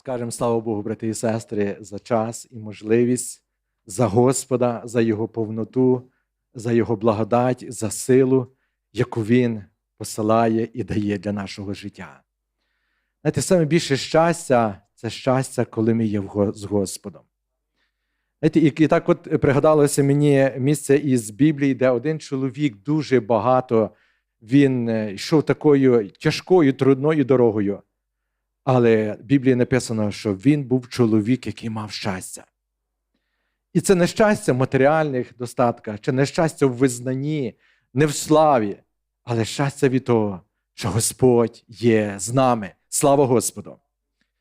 Скажемо слава Богу, брати і сестри, за час і можливість, за Господа, за Його повноту, за Його благодать, за силу, яку Він посилає і дає для нашого життя. Знаєте, саме більше щастя це щастя, коли ми є з Господом. Знаєте, І так от пригадалося мені місце із Біблії, де один чоловік дуже багато він е, йшов такою тяжкою, трудною дорогою. Але в Біблії написано, що він був чоловік, який мав щастя. І це не щастя в матеріальних достатках, чи не щастя в визнанні, не в славі, але щастя від того, що Господь є з нами. Слава Господу!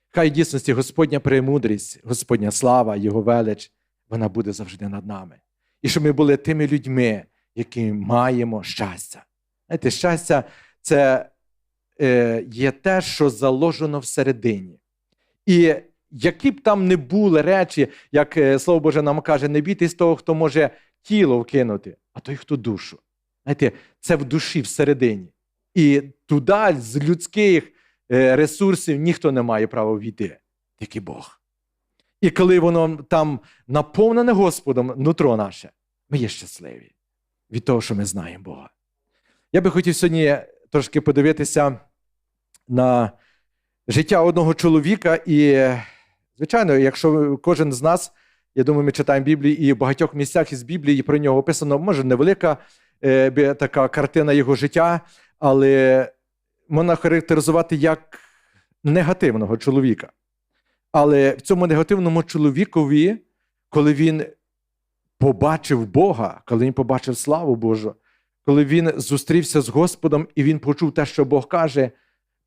Хай в дійсності Господня премудрість, Господня слава, Його велич, вона буде завжди над нами. І щоб ми були тими людьми, які маємо щастя. Знаєте, щастя це є те, що заложено всередині. І які б там не були речі, як е, Слово Боже нам каже, не бійтесь того, хто може тіло вкинути, а той, хто душу. Знаєте, Це в душі всередині. І туди з людських е, ресурсів ніхто не має права війти, тільки Бог. І коли воно там наповнене Господом, нутро наше, ми є щасливі від того, що ми знаємо Бога. Я би хотів сьогодні трошки подивитися на життя одного чоловіка. І, звичайно, якщо кожен з нас, я думаю, ми читаємо Біблію, і в багатьох місцях із Біблії про нього описано, може, невелика е, така картина його життя, але можна характеризувати як негативного чоловіка. Але в цьому негативному чоловікові, коли він побачив Бога, коли він побачив славу Божу, коли він зустрівся з Господом і він почув те, що Бог каже,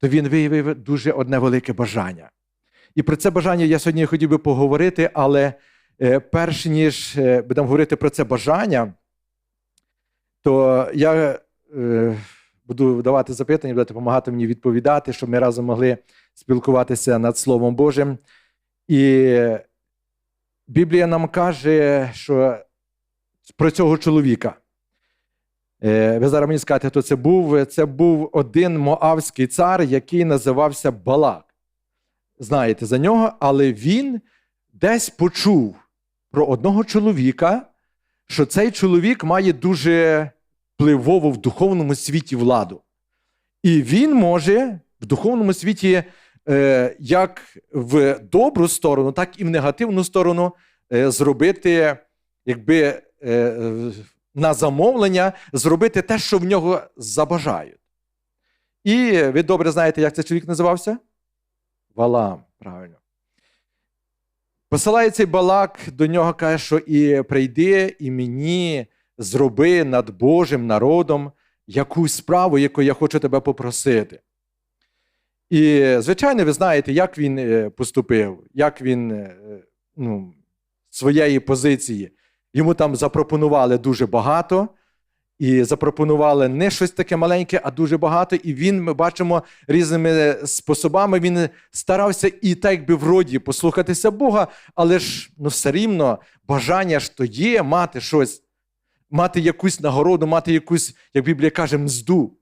то він виявив дуже одне велике бажання. І про це бажання я сьогодні хотів би поговорити, але е, перш ніж е, будемо говорити про це бажання, то я е, буду давати запитання, будете допомагати мені відповідати, щоб ми разом могли спілкуватися над Словом Божим. І Біблія нам каже, що про цього чоловіка. Е, ви зараз мені скажете, хто це був. Це був один моавський цар, який називався Балак. Знаєте за нього, але він десь почув про одного чоловіка, що цей чоловік має дуже впливову в духовному світі владу. І він може в духовному світі е, як в добру сторону, так і в негативну сторону е, зробити, якби на замовлення зробити те, що в нього забажають. І ви добре знаєте, як цей чоловік називався? Валам, правильно. Посилає цей балак до нього, каже, що і прийди, і мені зроби над Божим народом якусь справу, яку я хочу тебе попросити. І, звичайно, ви знаєте, як він е, поступив, як він е, ну, своєї позиції Йому там запропонували дуже багато, і запропонували не щось таке маленьке, а дуже багато. І він, ми бачимо, різними способами він старався і так якби вроді послухатися Бога, але ж ну, все рівно бажання ж то є мати щось, мати якусь нагороду, мати якусь, як Біблія каже, мзду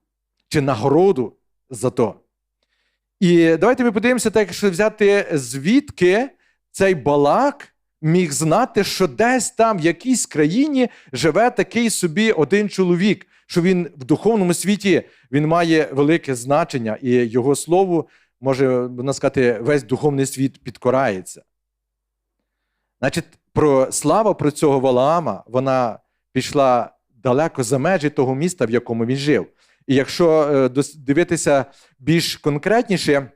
чи нагороду за то. І давайте ми подивимося, так, якщо взяти звідки цей балак міг знати, що десь там, в якійсь країні, живе такий собі один чоловік, що він в духовному світі він має велике значення, і його слову, може можна сказати, весь духовний світ підкорається. Значить, про слава про цього Валаама, вона пішла далеко за межі того міста, в якому він жив. І якщо е, дивитися більш конкретніше,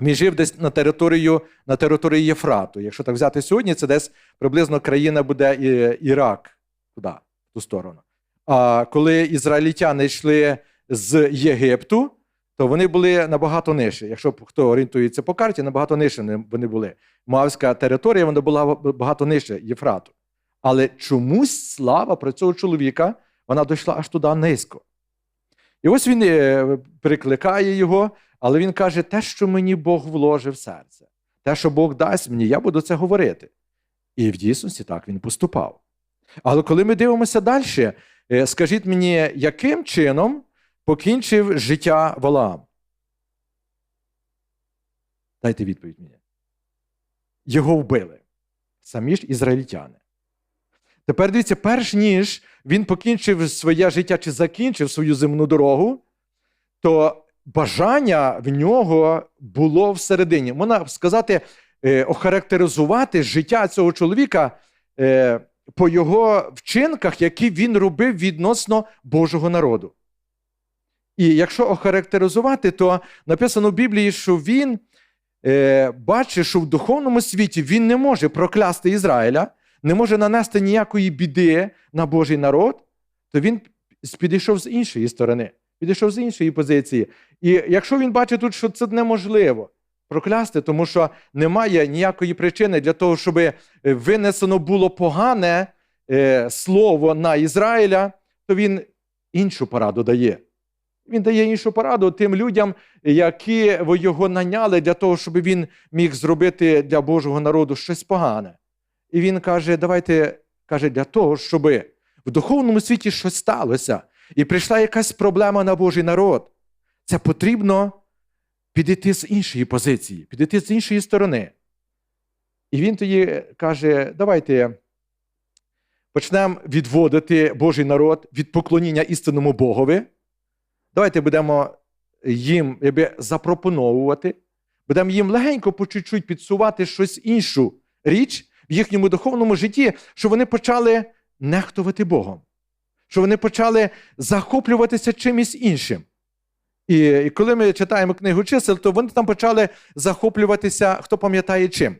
він жив десь на територію на території Єфрату. Якщо так взяти сьогодні, це десь приблизно країна буде Ірак, туди, в ту сторону. А коли ізраїльтяни йшли з Єгипту, то вони були набагато нижче. Якщо хто орієнтується по карті, набагато нижче вони були. Моавська територія вона була багато нижче Єфрату. Але чомусь слава про цього чоловіка вона дійшла аж туди низько. І ось він е, прикликає його. Але він каже, те, що мені Бог вложив в серце, те, що Бог дасть мені, я буду це говорити. І в дійсності так він поступав. Але коли ми дивимося далі, е, скажіть мені, яким чином покінчив життя Валаам? Дайте відповідь мені. його вбили. Самі ж ізраїльтяни. Тепер дивіться, перш ніж він покінчив своє життя чи закінчив свою земну дорогу, то бажання в нього було всередині. Можна сказати, е, охарактеризувати життя цього чоловіка е, по його вчинках, які він робив відносно Божого народу. І якщо охарактеризувати, то написано в Біблії, що він е, бачить, що в духовному світі він не може проклясти Ізраїля, не може нанести ніякої біди на Божий народ, то він підійшов з іншої сторони, підійшов з іншої позиції. І якщо він бачить тут, що це неможливо проклясти, тому що немає ніякої причини для того, щоб винесено було погане е, слово на Ізраїля, то він іншу пораду дає. Він дає іншу пораду тим людям, які його наняли для того, щоб він міг зробити для Божого народу щось погане. І він каже: давайте каже, для того, щоб в духовному світі щось сталося, і прийшла якась проблема на Божий народ. Це потрібно підійти з іншої позиції, підійти з іншої сторони. І він тоді каже: давайте почнемо відводити Божий народ від поклоніння істинному Богові. Давайте будемо їм якби, запропоновувати, будемо їм легенько по чуть-чуть підсувати щось іншу річ в їхньому духовному житті, щоб вони почали нехтувати Богом, щоб вони почали захоплюватися чимось іншим. І, і коли ми читаємо книгу чисел, то вони там почали захоплюватися, хто пам'ятає чим.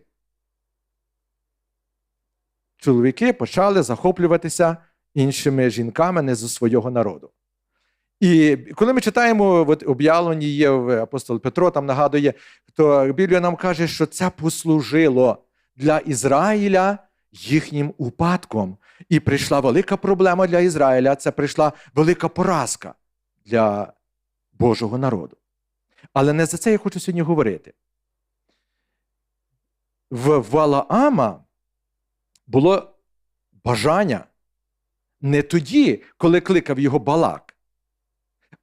Чоловіки почали захоплюватися іншими жінками не зі свого народу. І коли ми читаємо от, об'явлені є апостол Петро, там нагадує, то Біблія нам каже, що це послужило для Ізраїля їхнім упадком. І прийшла велика проблема для Ізраїля. Це прийшла велика поразка для Божого народу. Але не за це я хочу сьогодні говорити. В Валаама було бажання не тоді, коли кликав його Балак.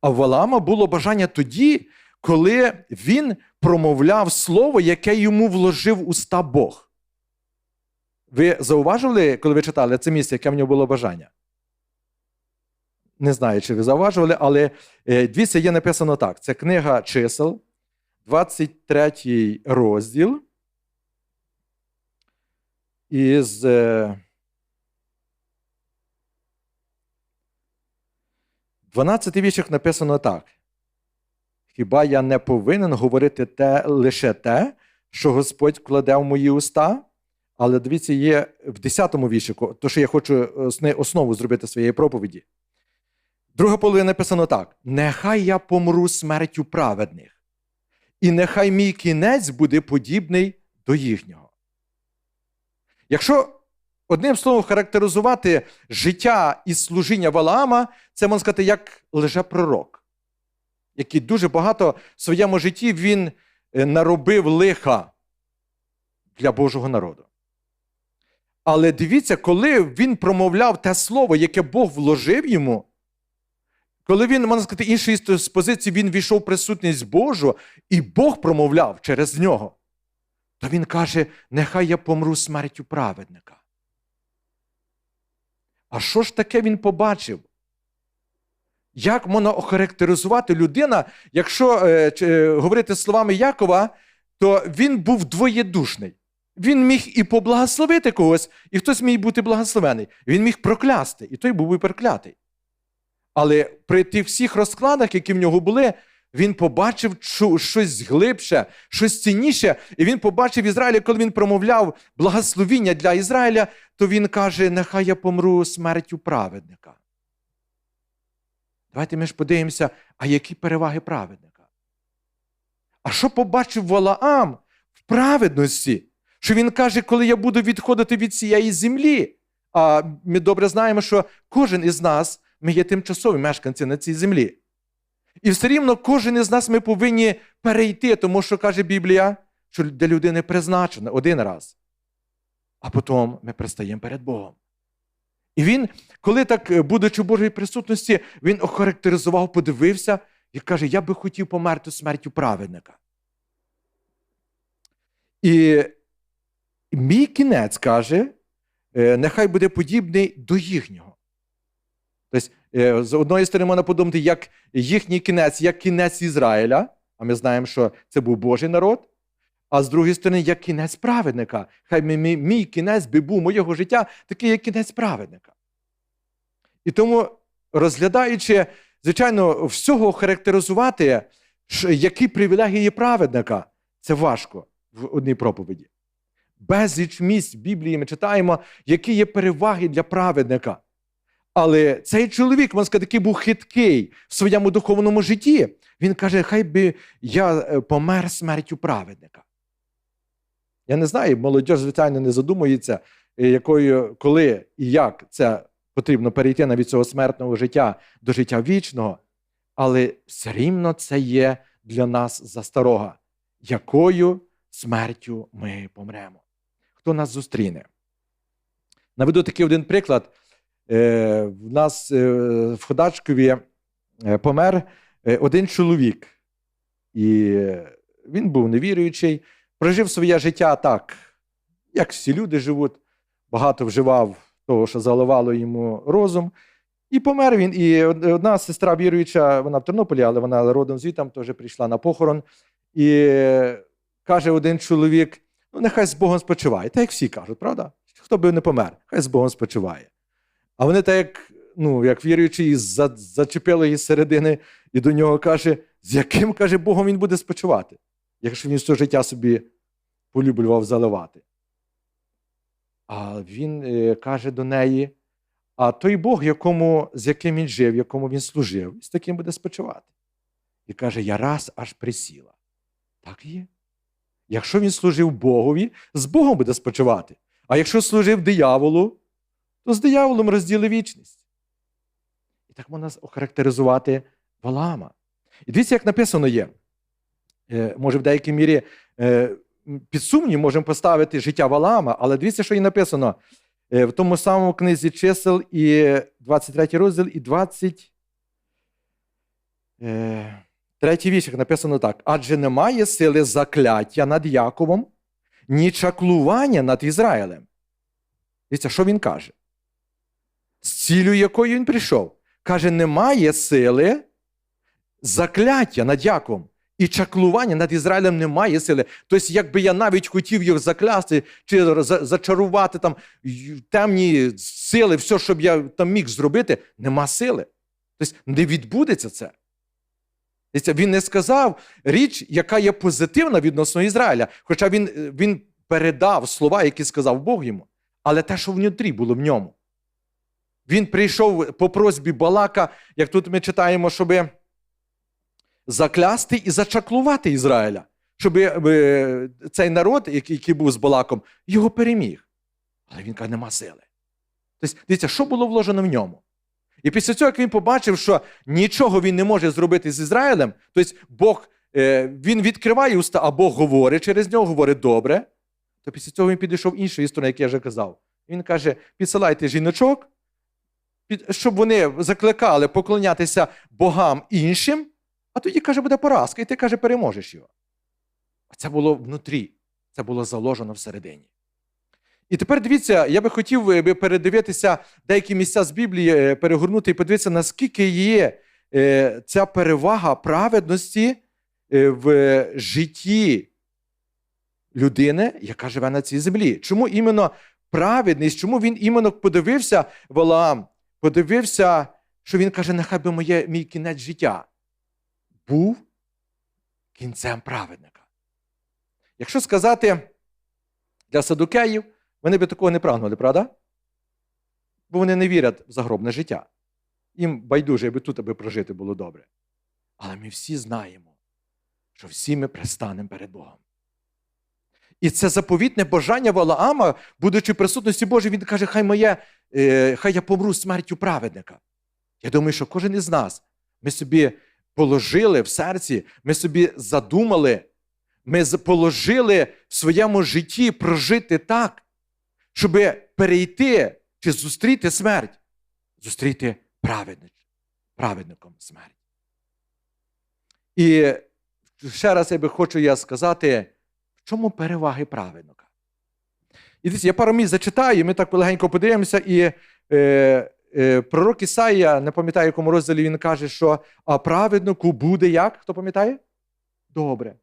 А в Валаама було бажання тоді, коли він промовляв слово, яке йому вложив уста Бог. Ви зауважували, коли ви читали це місце, яке в нього було бажання? Не знаю, чи ви зауважували, але е, дивіться, є написано так: це книга чисел, 23 розділ. Із е, 12 віршах написано так. Хіба я не повинен говорити те, лише те, що Господь кладе в мої уста? Але дивіться, є в 10 му віршику, то що я хочу основу зробити своєї проповіді. Друга половина написано так: нехай я помру смертю праведних, і нехай мій кінець буде подібний до їхнього. Якщо одним словом характеризувати життя і служіння Валаама, це можна сказати, як лжепророк, який дуже багато в своєму житті він е, наробив лиха для Божого народу. Але дивіться, коли він промовляв те слово, яке Бог вложив йому, коли він, можна сказати, іншої позиції, він війшов в присутність Божу, і Бог промовляв через нього, то він каже: нехай я помру смертю праведника. А що ж таке він побачив? Як можна охарактеризувати людина, якщо е, е, говорити словами Якова, то він був двоєдушний. Він міг і поблагословити когось, і хтось міг бути благословений. Він міг проклясти, і той був і проклятий. Але при тих всіх розкладах, які в нього були, він побачив щось глибше, щось цінніше. І він побачив Ізраїля, коли він промовляв благословіння для Ізраїля, то він каже: Нехай я помру смертю праведника. Давайте ми ж подивимося, а які переваги праведника? А що побачив Валаам в праведності? Що він каже, коли я буду відходити від цієї землі? А ми добре знаємо, що кожен із нас ми є тимчасові мешканці на цій землі. І все рівно кожен із нас ми повинні перейти, тому що каже Біблія, що для людини призначено один раз. А потім ми пристаємо перед Богом. І він, коли так, е, будучи в Божій присутності, він охарактеризував, подивився і каже: Я би хотів померти смертю праведника. І мій кінець каже, е, нехай буде подібний до їхнього. Тобто, е, з одної сторони, можна подумати, як їхній кінець, як кінець Ізраїля, а ми знаємо, що це був Божий народ. А з другої сторони, як кінець праведника. Хай мій, мій, кінець би був моєго життя, такий як кінець праведника. І тому, розглядаючи, звичайно, всього характеризувати, які привілегії праведника, це важко в одній проповіді. Безліч місць в Біблії ми читаємо, які є переваги для праведника. Але цей чоловік, можна сказати, такий був хиткий в своєму духовному житті. Він каже: хай би я е, помер смертю праведника. Я не знаю, молодь, звичайно, не задумується, е, якою, коли і як це потрібно перейти навіть цього смертного життя до життя вічного, але все рівно це є для нас засторога, якою смертю ми помремо. Хто нас зустріне? Наведу такий один приклад. Е, В нас е, в Ходачкові е, помер один чоловік, і він був невіруючий, прожив своє життя так, як всі люди живуть, багато вживав того, що заливало йому розум. І помер він. І одна сестра віруюча, вона в Тернополі, але вона родом звітом, теж прийшла на похорон. І каже один чоловік: ну, нехай з Богом спочиває. Так як всі кажуть, правда? Хто би не помер, хай з Богом спочиває. А вони так, як, ну, як віруючи, її за- зачепили її з середини, і до нього каже, з яким каже Богом він буде спочивати, якщо він все життя собі полюблював заливати. А він е, каже до неї: а той Бог, якому, з яким він жив, якому він служив, з таким буде спочивати. І каже: Я раз аж присіла. Так є. Якщо він служив Богові, з Богом буде спочивати. А якщо служив дияволу, то з дияволом розділи вічність. І так можна охарактеризувати Валаама. І дивіться, як написано є. Е, Може, в деякій мірі е, під сумнів можемо поставити життя Валаама, але дивіться, що і написано е, в тому самому книзі чисел і 23 розділ, і 20. Третій віршик написано так: адже немає сили закляття над Яковом, ні чаклування над Ізраїлем. Дивіться, що він каже? З цілю якою він прийшов. Каже, немає сили закляття над Яковом. І чаклування над Ізраїлем немає сили. Тобто, якби я навіть хотів їх заклясти чи зачарувати там темні сили, все, щоб я там міг зробити, нема сили. Тобто не відбудеться це. Він не сказав річ, яка є позитивна відносно Ізраїля. Хоча він, е, він передав слова, які сказав Бог йому, але те, що внутрі було в ньому. Він прийшов по просьбі Балака, як тут ми читаємо, щоб заклясти і зачаклувати Ізраїля, щоб е, цей народ, який був з Балаком, його переміг. Але він каже, нема сили. Тобто, дивіться, що було вложено в ньому? І після цього, як він побачив, що нічого він не може зробити з Ізраїлем, тобто Бог е, він відкриває уста, а Бог говорить через нього, говорить добре, то після цього він підійшов іншою історією, як я вже казав. Він каже: підсилайте жіночок, щоб вони закликали поклонятися богам іншим, а тоді, каже, буде поразка, і ти каже, переможеш його. А це було внутрі, це було заложено всередині. І тепер дивіться, я би хотів е, би передивитися деякі місця з Біблії, е, перегорнути і подивитися, наскільки є е, ця перевага праведності в житті людини, яка живе на цій землі. Чому іменно праведність, чому він іменно подивився Валаам, подивився, що він каже, нехай би моє, мій кінець життя був кінцем праведника. Якщо сказати для садукеїв, вони би такого не прагнули, правда? Бо вони не вірять в загробне життя. Їм байдуже, аби тут аби прожити було добре. Але ми всі знаємо, що всі ми пристанемо перед Богом. І це заповітне бажання Валаама, будучи в присутності Божій, він каже, хай моє, е, хай я помру смертю праведника. Я думаю, що кожен із нас ми собі положили в серці, ми собі задумали, ми положили в своєму житті прожити так, щоб перейти чи зустріти смерть, зустріти праведник, праведником смерть. І ще раз я би хочу я сказати, в чому переваги праведника? І дивіться, я пару місць зачитаю, і ми так легенько подивимося. І е, е, пророк Ісаїя, не пам'ятаю, якому розділі він каже, що а праведнику буде як? Хто пам'ятає? Добре.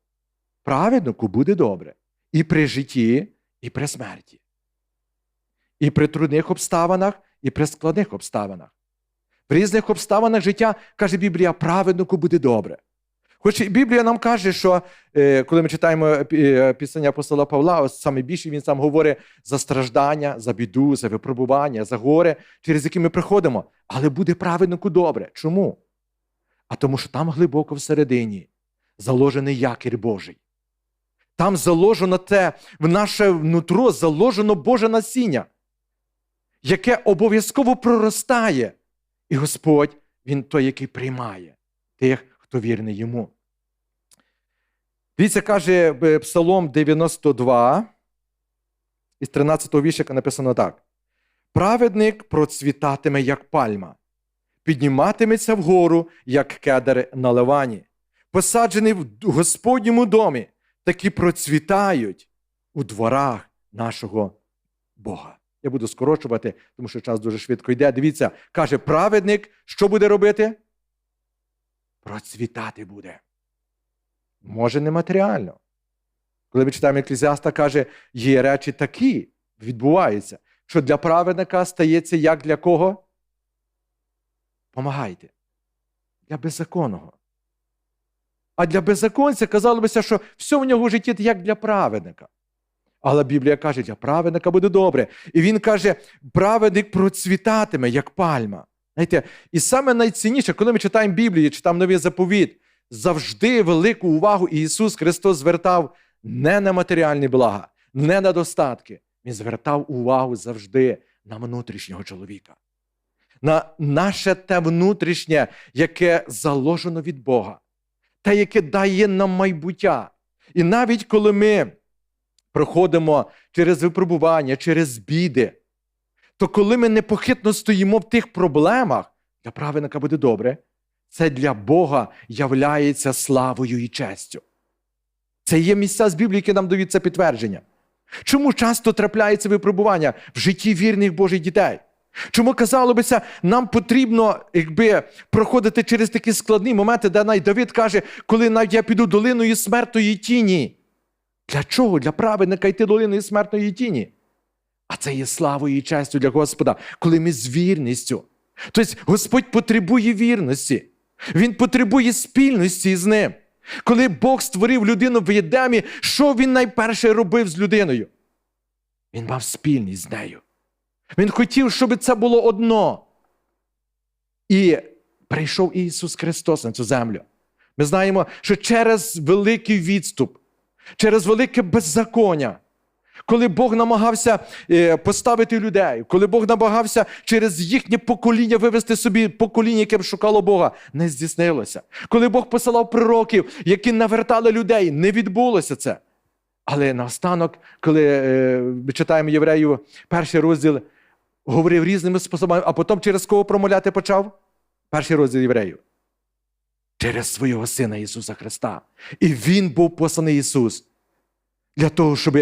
Праведнику буде добре. І при житті, і при смерті. І при трудних обставинах, і при складних обставинах. В різних обставинах життя, каже Біблія, праведнику буде добре. Хоч Біблія нам каже, що е, коли ми читаємо е, пісення апостола Павла, ось саме більше він сам говорить за страждання, за біду, за випробування, за горе, через які ми приходимо. Але буде праведнику добре. Чому? А тому, що там глибоко всередині заложений якір Божий. Там заложено те, в наше нутро заложено Боже насіння, яке обов'язково проростає. І Господь, Він той, який приймає тих, хто вірний йому. Дивіться, каже е, Псалом 92, із 13 го віршика написано так: Праведник процвітатиме, як пальма, підніматиметься вгору, як кедр на ливані, посаджений в Господньому домі, такі процвітають у дворах нашого Бога. Я буду скорочувати, тому що час дуже швидко йде. Дивіться, каже, праведник, що буде робити? Процвітати буде. Може, не матеріально. Коли ми читаємо Еклезіаста, каже, є речі такі, відбуваються, що для праведника стається як для кого? Помагайте. Для беззаконного. А для беззаконця казало бися, що все в нього в житті як для праведника. Але Біблія каже, для праведника буде добре. І він каже, праведник процвітатиме, як пальма. Знаєте, І саме найцінніше, коли ми читаємо Біблію, читаємо новий заповіт, завжди велику увагу Ісус Христос звертав не на матеріальні блага, не на достатки. Він звертав увагу завжди на внутрішнього чоловіка, на наше те внутрішнє, яке заложено від Бога, те, яке дає нам майбуття. І навіть коли ми проходимо через випробування, через біди, то коли ми непохитно стоїмо в тих проблемах, для праведника буде добре, це для Бога являється славою і честю. Це є місця з Біблії, які нам дають це підтвердження. Чому часто трапляється випробування в житті вірних Божих дітей? Чому казало бися, нам потрібно якби, проходити через такі складні моменти, де навіть Давид каже, коли я піду долиною смертної тіні. Для чого? Для праведника йти долиною смертної тіні. А це є славою і честю для Господа, коли ми з вірністю. Тобто Господь потребує вірності, Він потребує спільності з ним. Коли Бог створив людину в Єдемі, що він найперше робив з людиною? Він мав спільність з нею. Він хотів, щоб це було одно. І прийшов Ісус Христос на цю землю. Ми знаємо, що через великий відступ, через велике беззаконня, коли Бог намагався е, поставити людей, коли Бог намагався через їхнє покоління вивести собі покоління, яке б шукало Бога, не здійснилося. Коли Бог посилав пророків, які навертали людей, не відбулося це. Але наостанок, коли е, ми читаємо євреїв перший розділ, говорив різними способами, а потім через кого промовляти почав? Перший розділ євреїв. Через свого Сина Ісуса Христа. І Він був посланий Ісус для того, щоб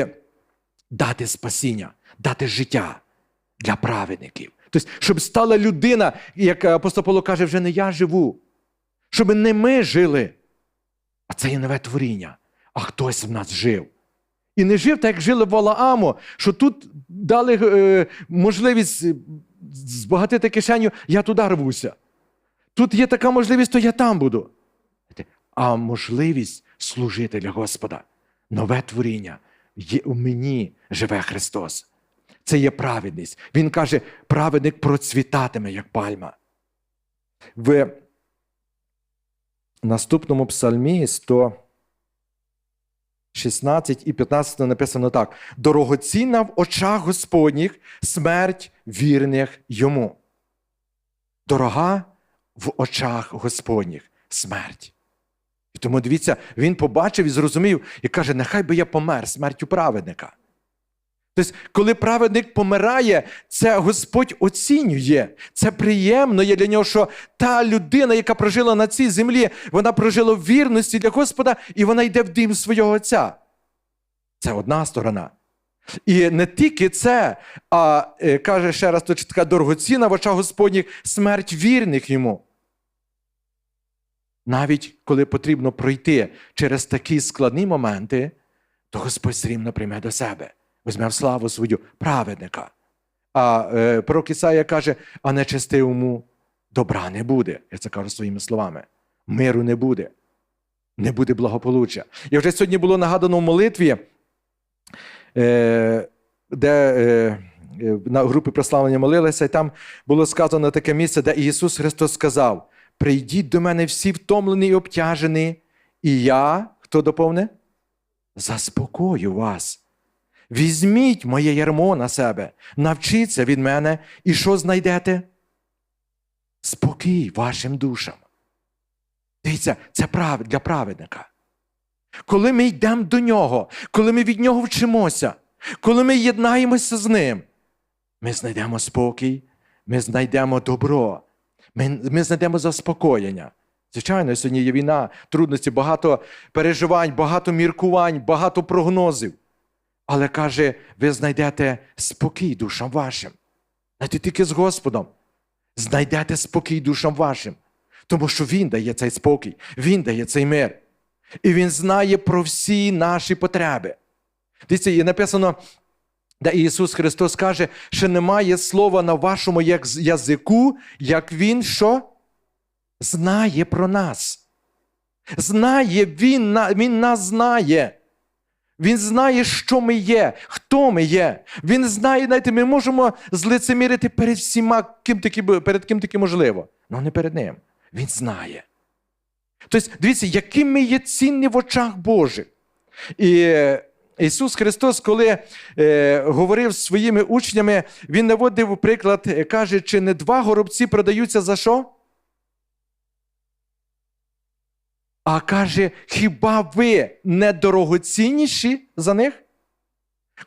дати спасіння, дати життя для праведників. Тобто, щоб стала людина, як апостол Павло каже, вже не я живу, щоб не ми жили, а це є нове творіння, а хтось в нас жив. І не жив так, як жили в Валааму, що тут дали е, можливість збагатити кишеню, я туди рвуся. Тут є така можливість, то я там буду. А можливість служити для Господа, нове творіння. Є у мені живе Христос. Це є праведність. Він каже, праведник процвітатиме, як пальма. В наступному псалмі 116 і 15 написано так: дорогоцінна в очах Господніх смерть вірних йому. Дорога в очах Господніх смерть. І тому дивіться, він побачив і зрозумів і каже: нехай би я помер смертю праведника. Тобто, коли праведник помирає, це Господь оцінює. Це приємно є для нього, що та людина, яка прожила на цій землі, вона прожила в вірності для Господа, і вона йде в дім свого Отця. Це одна сторона. І не тільки це, а е, каже ще раз, то така дорогоцінна в очах Господніх смерть вірних йому. Навіть коли потрібно пройти через такі складні моменти, то Господь все рівно прийме до себе, візьме в славу свою праведника. А е, пророк Ісая каже, а нечестивому добра не буде. Я це кажу своїми словами. Миру не буде, не буде благополуччя. І вже сьогодні було нагадано в молитві, е, де е, е, на групі прославлення молилися, і там було сказано таке місце, де Ісус Христос сказав: Прийдіть до мене всі втомлені і обтяжені, і я, хто доповне? Заспокою вас. Візьміть моє ярмо на себе, навчіться від мене, і що знайдете? Спокій вашим душам. Дивіться, це для праведника. Коли ми йдемо до нього, коли ми від нього вчимося, коли ми єднаємося з ним, ми знайдемо спокій, ми знайдемо добро, ми, ми знайдемо заспокоєння. Звичайно, сьогодні є війна, трудності, багато переживань, багато міркувань, багато прогнозів. Але каже, ви знайдете спокій душам вашим. Знаєте, тільки з Господом знайдете спокій душам вашим. Тому що Він дає цей спокій, Він дає цей мир. І Він знає про всі наші потреби. Дивіться, є написано, де Ісус Христос каже, що немає слова на вашому язику, як Він що? Знає про нас. Знає, Він, він нас знає. Він знає, що ми є, хто ми є. Він знає, знаєте, ми можемо злицемірити перед всіма, ким таки, перед ким таки можливо, але не перед ним. Він знає. Тобто, дивіться, яким ми є цінні в очах Божих. І Ісус Христос, коли е, говорив з своїми учнями, Він наводив приклад, каже, чи не два горобці продаються за що? А каже, хіба ви не дорогоцінніші за них?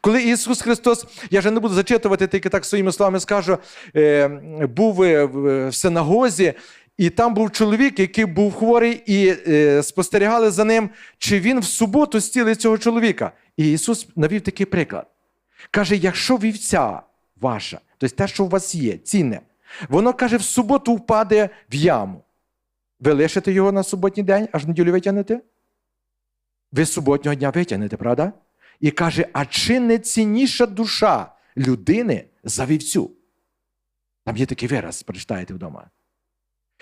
Коли Ісус Христос, я вже не буду зачитувати, тільки так своїми словами скажу, е, був в синагозі, і там був чоловік, який був хворий, і е, спостерігали за ним, чи він в суботу стілить цього чоловіка. І Ісус навів такий приклад. Каже: якщо вівця ваша, тобто те, що у вас є, цінне, воно каже, в суботу впаде в яму. Ви лишите його на суботній день, аж неділю витягнете? Ви суботнього дня витягнете, правда? І каже: а чи не цінніша душа людини за вівцю? Там є такий вираз, прочитаєте вдома.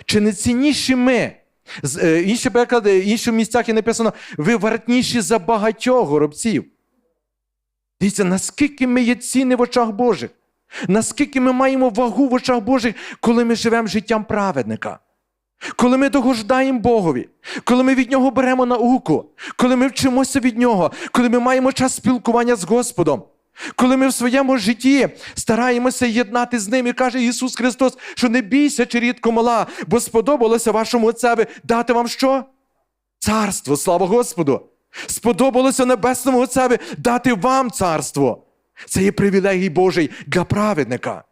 Чи не цінніші ми? З, інші переклади, в інших місцях є написано: ви вартніші за багатьох горобців. Дивіться, наскільки ми є цінні в очах Божих, наскільки ми маємо вагу в очах Божих, коли ми живемо життям праведника. Коли ми догождаємо Богові, коли ми від Нього беремо науку, коли ми вчимося від Нього, коли ми маємо час спілкування з Господом, коли ми в своєму житті стараємося єднати з ним і каже Ісус Христос, що не бійся, чи рідко мала, бо сподобалося вашому Отцеві дати вам що? Царство, слава Господу! Сподобалося Небесному Отцеві дати вам царство. Це є привілегій Божий для праведника.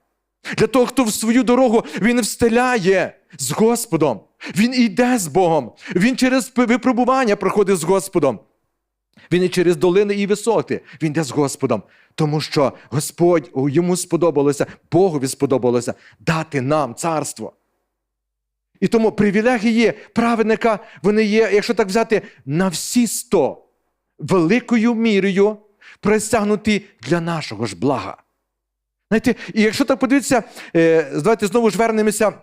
Для того, хто в свою дорогу він встеляє з Господом. Він йде з Богом. Він через випробування проходить з Господом. Він і через долини і висоти. Він йде з Господом. Тому що Господь йому сподобалося, Богові сподобалося дати нам царство. І тому привілегії праведника, вони є, якщо так взяти, на всі сто великою мірою простягнуті для нашого ж блага. Знаєте, І якщо так подивитися, е, давайте знову ж вернемося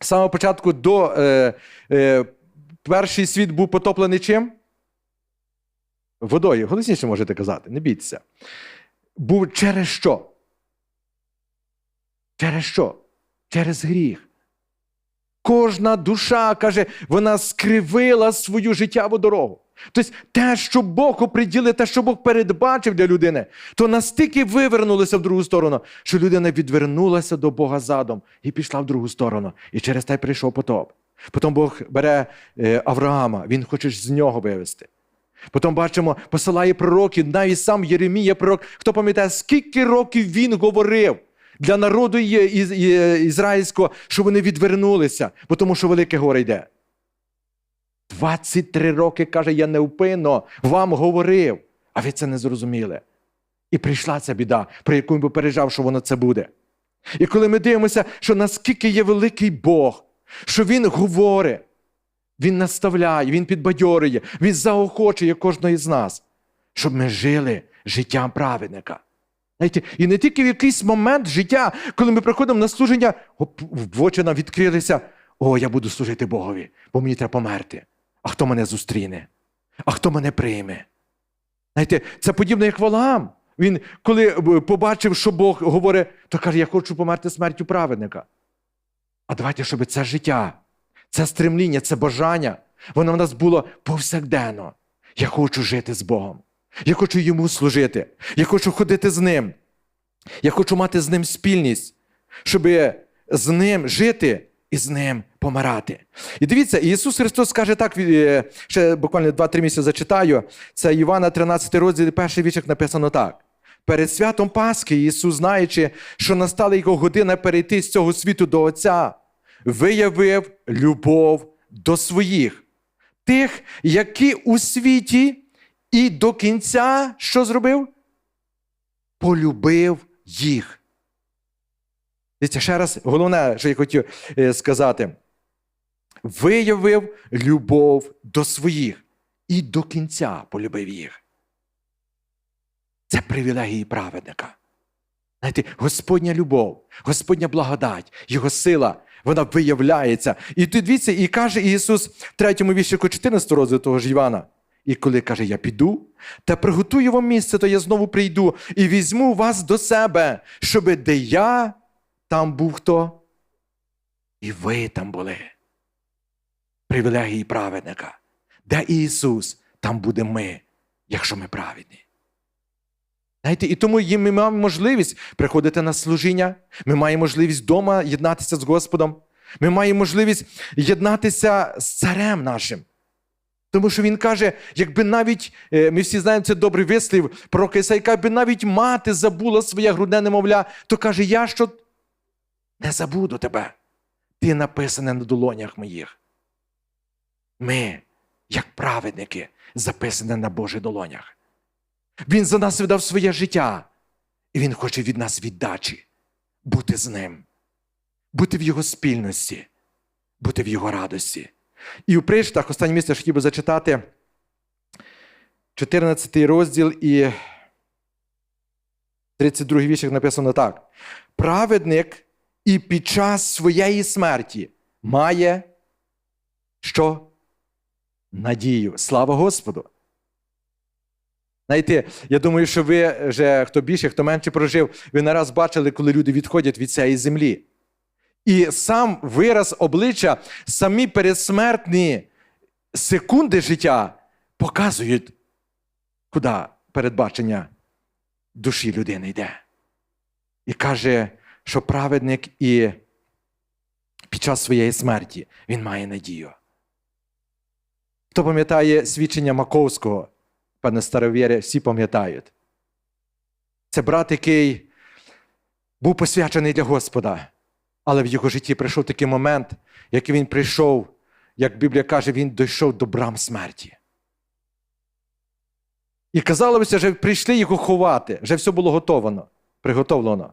з самого початку до е, е, перший світ був потоплений чим? Водою. Голосніше можете казати, не бійтеся. Був через що? Через що? Через гріх. Кожна душа, каже, вона скривила свою життєву дорогу. Тобто те, що Бог оприділив, те, що Бог передбачив для людини, то настільки вивернулося в другу сторону, що людина відвернулася до Бога задом і пішла в другу сторону. І через те прийшов потоп. Потім Бог бере е, Авраама, він хоче з нього вивести. Потім бачимо, посилає пророків, навіть сам Єремія пророк. Хто пам'ятає, скільки років він говорив для народу ізраїльського, що вони відвернулися, бо тому що велике горе йде. 23 роки, каже, я невпинно вам говорив, а ви це не зрозуміли. І прийшла ця біда, про яку він попереджав, що воно це буде. І коли ми дивимося, що наскільки є великий Бог, що Він говорить, Він наставляє, Він підбадьорює, Він заохочує кожного з нас, щоб ми жили життям праведника. Знаєте, і не тільки в якийсь момент життя, коли ми приходимо на служення, в очі нам відкрилися, о, я буду служити Богові, бо мені треба померти. А хто мене зустріне? А хто мене прийме? Знаєте, це подібно, як Валаам. Він, коли е, побачив, що Бог говорить, то каже, я хочу померти смертю праведника. А давайте, щоб це життя, це стремління, це бажання, воно в нас було повсякденно. Я хочу жити з Богом. Я хочу йому служити. Я хочу ходити з ним. Я хочу мати з ним спільність, щоб з ним жити і з ним помирати. І дивіться, Ісус Христос каже так, е, ще буквально 2-3 місяці зачитаю. Це Івана 13 розділ, перший вічок написано так. Перед святом Пасхи Ісус, знаючи, що настала його година перейти з цього світу до Отця, виявив любов до своїх, тих, які у світі, і до кінця що зробив? Полюбив їх. Дивіться, ще раз, головне, що я хотів е, сказати, виявив любов до своїх і до кінця полюбив їх. Це привілегії праведника. Знаєте, Господня любов, Господня благодать, Його сила, вона виявляється. І тут дивіться, і каже Ісус в третьому віршику 14 розділу того ж Івана. І коли каже, я піду та приготую вам місце, то я знову прийду і візьму вас до себе, щоби де я, там був хто? І ви там були. Привілегії праведника. Де Ісус, там будемо ми, якщо ми праведні. Знаєте, і тому ми маємо можливість приходити на служіння, ми маємо можливість вдома єднатися з Господом, ми маємо можливість єднатися з царем нашим. Тому що він каже, якби навіть, е, ми всі знаємо це добрий вислів про Ісайка, якби навіть мати забула своє грудне немовля, то каже, я що не забуду тебе. Ти написане на долонях моїх. Ми, як праведники, записані на Божих долонях. Він за нас видав своє життя, і Він хоче від нас віддачі, бути з ним, бути в Його спільності, бути в Його радості. І у приштах, останнє місце я хотів би зачитати 14 розділ і 32 віршик написано так. Праведник і під час своєї смерті має що? Надію. Слава Господу! Знаєте, я думаю, що ви вже хто більше, хто менше прожив, ви не раз бачили, коли люди відходять від цієї землі. І сам вираз обличчя, самі передсмертні секунди життя показують, куди передбачення душі людини йде. І каже, що праведник і під час своєї смерті він має надію. Хто пам'ятає свідчення Маковського, пане старовіри, всі пам'ятають. Це брат, який був посвячений для Господа. Але в його житті прийшов такий момент, як він прийшов, як Біблія каже, він дійшов до брам смерті. І казалося, що прийшли його ховати, вже все було готовано, приготовлено.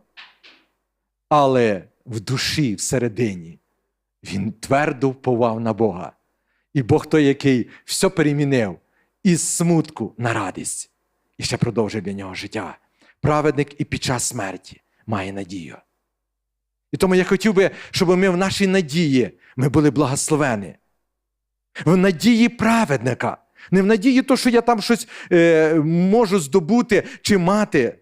Але в душі, всередині, він твердо вповав на Бога. І Бог той, який все перемінив із смутку на радість. І ще продовжує для нього життя. Праведник і під час смерті має надію. І тому я хотів би, щоб ми в нашій надії ми були благословені. В надії праведника. Не в надії, то, що я там щось е, можу здобути чи мати.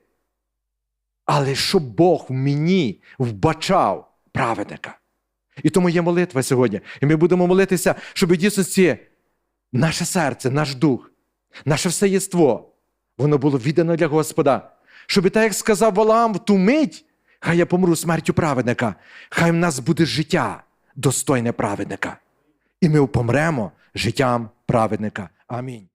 Але щоб Бог в мені вбачав праведника. І тому є молитва сьогодні. І ми будемо молитися, щоб дійсності наше серце, наш дух, наше все єство, воно було віддано для Господа. Щоб так, як сказав Валаам в ту мить, Хай я помру смертю праведника, хай в нас буде життя достойне праведника. І ми помремо життям праведника. Амінь.